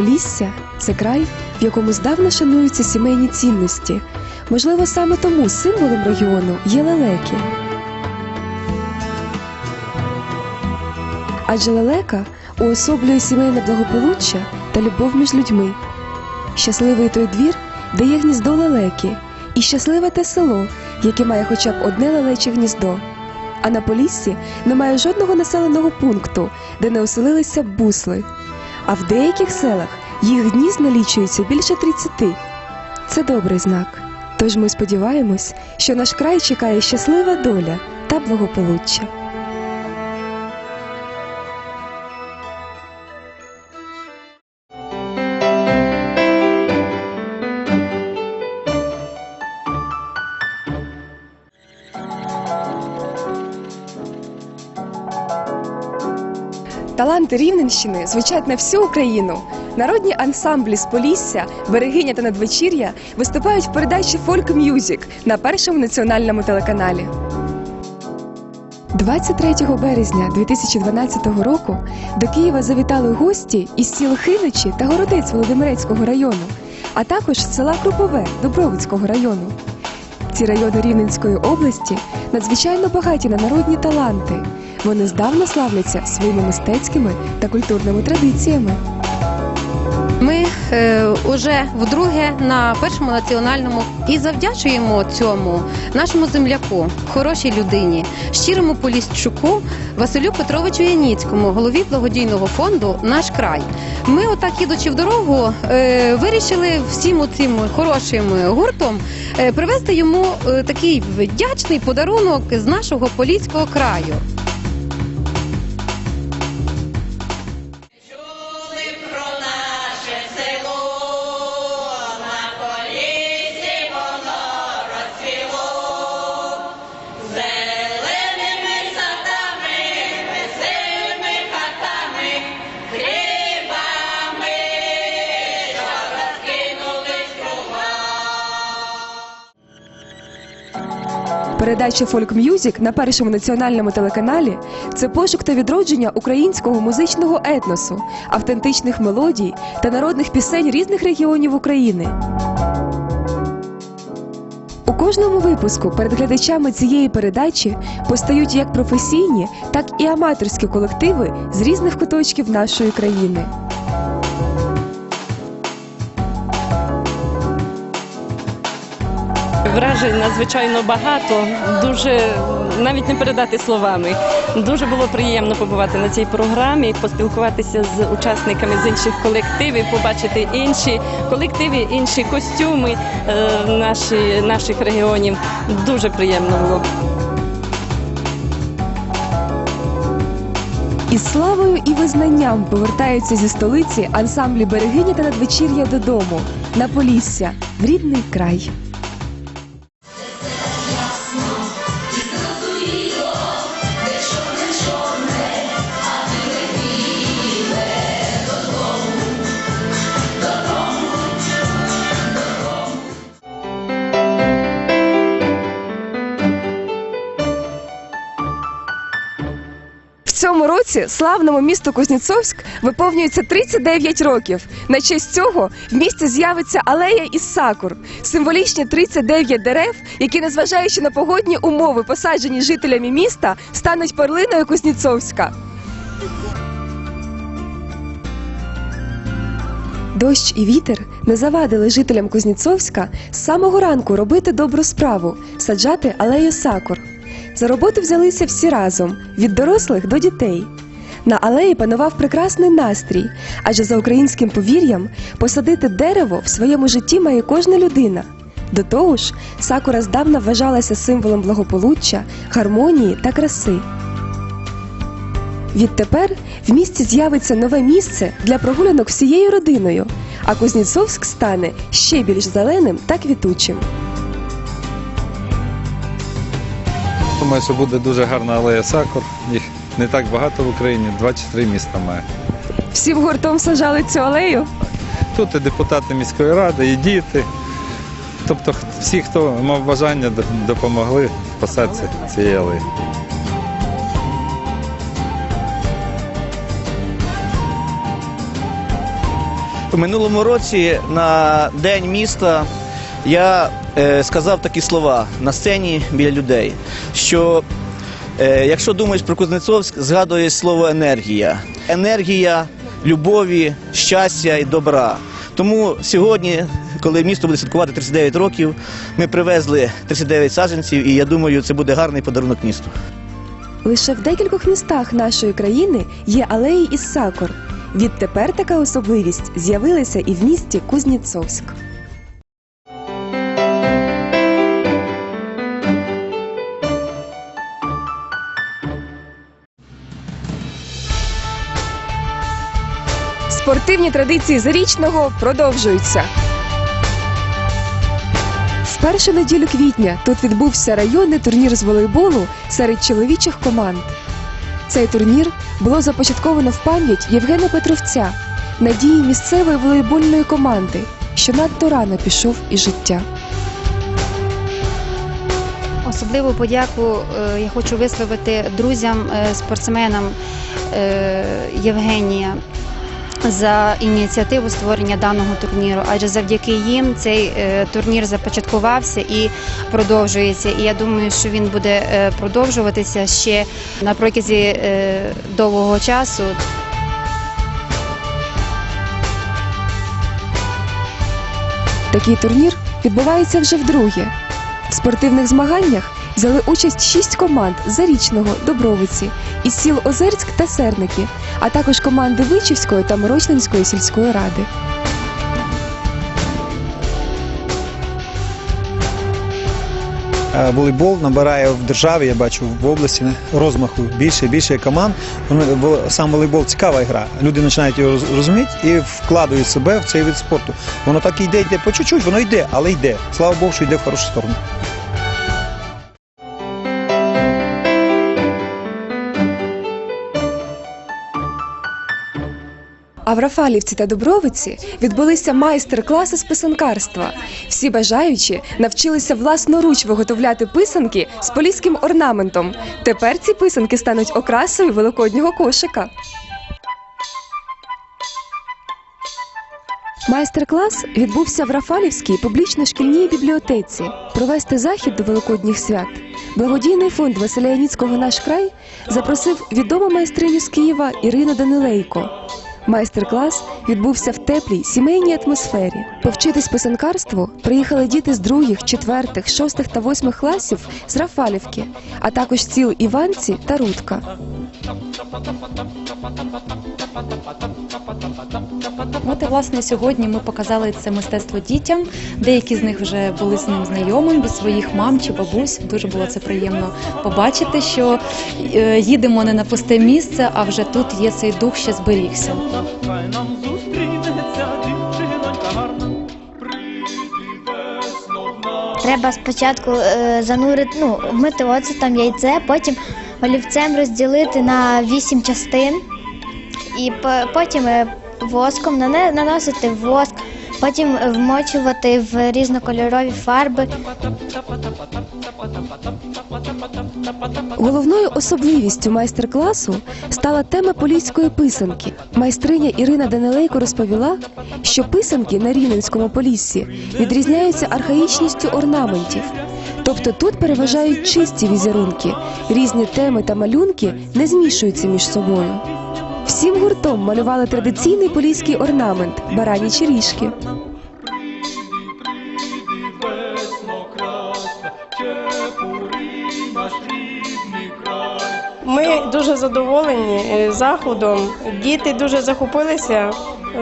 Полісся це край, в якому здавна шануються сімейні цінності. Можливо, саме тому символом регіону є лелеки. Адже лелека уособлює сімейне благополуччя та любов між людьми. Щасливий той двір, де є гніздо лелеки, і щасливе те село, яке має хоча б одне лелече гніздо. А на Поліссі немає жодного населеного пункту, де не оселилися бусли. А в деяких селах їх гнізд налічується більше 30. Це добрий знак. Тож ми сподіваємось, що наш край чекає щаслива доля та благополуччя. Таланти Рівненщини звучать на всю Україну. Народні ансамблі з Полісся, Берегиня та Надвечір'я виступають в передачі Фольк Мюзік на першому національному телеканалі. 23 березня 2012 року до Києва завітали гості із сіл Хиничі та Городець Володимирецького району, а також з села Крупове Дубровицького району. Ці райони Рівненської області надзвичайно багаті на народні таланти. Вони здавна славляться своїми мистецькими та культурними традиціями. Ми е, уже вдруге на першому національному і завдячуємо цьому нашому земляку, хорошій людині, щирому поліщуку Василю Петровичу Яніцькому, голові благодійного фонду Наш край. Ми, отак ідучи в дорогу, е, вирішили всім цим хорошим гуртом е, привезти йому е, такий вдячний подарунок з нашого поліського краю. Передача Фольк Мюзік на першому національному телеканалі це пошук та відродження українського музичного етносу, автентичних мелодій та народних пісень різних регіонів України. У кожному випуску перед глядачами цієї передачі постають як професійні, так і аматорські колективи з різних куточків нашої країни. Вражень надзвичайно багато, дуже навіть не передати словами. Дуже було приємно побувати на цій програмі, поспілкуватися з учасниками з інших колективів, побачити інші колективи, інші костюми е, наші, наших регіонів. Дуже приємно було. Із славою і визнанням повертаються зі столиці ансамблі берегині та надвечір'я додому на Полісся в рідний край. Році славному місту Кузнєцовськ виповнюється 39 років. На честь цього в місті з'явиться алея із сакур, символічні 39 дерев, які, незважаючи на погодні умови, посаджені жителями міста, стануть перлиною Кузнєцовська. Дощ і вітер не завадили жителям Кузнєцовська з самого ранку робити добру справу саджати алею сакур. За роботу взялися всі разом від дорослих до дітей. На алеї панував прекрасний настрій, адже за українським повір'ям посадити дерево в своєму житті має кожна людина. До того ж, сакура здавна вважалася символом благополуччя, гармонії та краси. Відтепер в місті з'явиться нове місце для прогулянок всією родиною, а Кузнєцовськ стане ще більш зеленим та квітучим. Думаю, що буде дуже гарна алея сакур. Їх не так багато в Україні, 23 міста має. Всім гуртом сажали цю алею. Тут і депутати міської ради, і діти. Тобто всі, хто мав бажання, допомогли в посадці цієї алеї. У минулому році на День міста я сказав такі слова на сцені біля людей, що е, якщо думаєш про Кузнецовськ, згадує слово енергія. Енергія любові, щастя і добра. Тому сьогодні, коли місто буде святкувати 39 років, ми привезли 39 саджанців, і я думаю, це буде гарний подарунок місту. Лише в декількох містах нашої країни є алеї із сакур. Відтепер така особливість з'явилася і в місті Кузнєцовськ. Спортивні традиції зарічного продовжуються. В першу неділю квітня тут відбувся районний турнір з волейболу серед чоловічих команд. Цей турнір було започатковано в пам'ять Євгена Петровця, надії місцевої волейбольної команди, що надто рано пішов із життя. Особливу подяку е, я хочу висловити друзям, е, спортсменам е, Євгенія за ініціативу створення даного турніру, адже завдяки їм цей е, турнір започаткувався і продовжується. І я думаю, що він буде е, продовжуватися ще на протязі е, довгого часу. Такий турнір відбувається вже вдруге. В спортивних змаганнях взяли участь шість команд Зарічного, Добровиці, із сіл Озерськ та Серники, а також команди Вичівської та Морочнинської сільської ради. Е, волейбол набирає в державі, я бачу в області розмаху більше і більше команд. Во- Сам волейбол цікава гра. Люди починають його розуміти і вкладають себе в цей вид спорту. Воно так і йде, йде по чуть-чуть, воно йде, але йде. Слава Богу, що йде в хорошу сторону. А в Рафалівці та Дубровиці відбулися майстер-класи з писанкарства. Всі бажаючі навчилися власноруч виготовляти писанки з поліським орнаментом. Тепер ці писанки стануть окрасою великоднього кошика. Майстер-клас відбувся в Рафалівській публічно-шкільній бібліотеці. Провести захід до великодніх свят. Благодійний фонд Василя Яніцького наш край запросив відому майстриню з Києва Ірину Данилейко. Майстер-клас відбувся в теплій сімейній атмосфері. Повчитись писанкарству приїхали діти з других, четвертих, шостих та восьмих класів з Рафалівки, а також сіл Іванці та Рудка. От і власне сьогодні ми показали це мистецтво дітям. Деякі з них вже були з ним знайомі без своїх мам чи бабусь. Дуже було це приємно побачити, що е, їдемо не на пусте місце, а вже тут є цей дух, що зберігся. Хай нам зустрінеться дівчинонька гарна. Треба спочатку е, занурити, ну, вмити оцетом яйце, потім олівцем розділити на вісім частин і по- потім е, воском нане- наносити воск, потім вмочувати в різнокольорові фарби. Головною особливістю майстер-класу стала тема поліської писанки. Майстриня Ірина Данилейко розповіла, що писанки на Рівненському поліссі відрізняються архаїчністю орнаментів. Тобто тут переважають чисті візерунки, різні теми та малюнки не змішуються між собою. Всім гуртом малювали традиційний поліський орнамент баранячі ріжки. Ми дуже задоволені е, заходом. Діти дуже захопилися.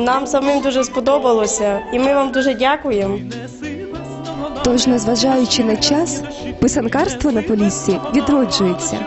Нам самим дуже сподобалося, і ми вам дуже дякуємо. Тож, незважаючи на час, писанкарство на поліссі відроджується.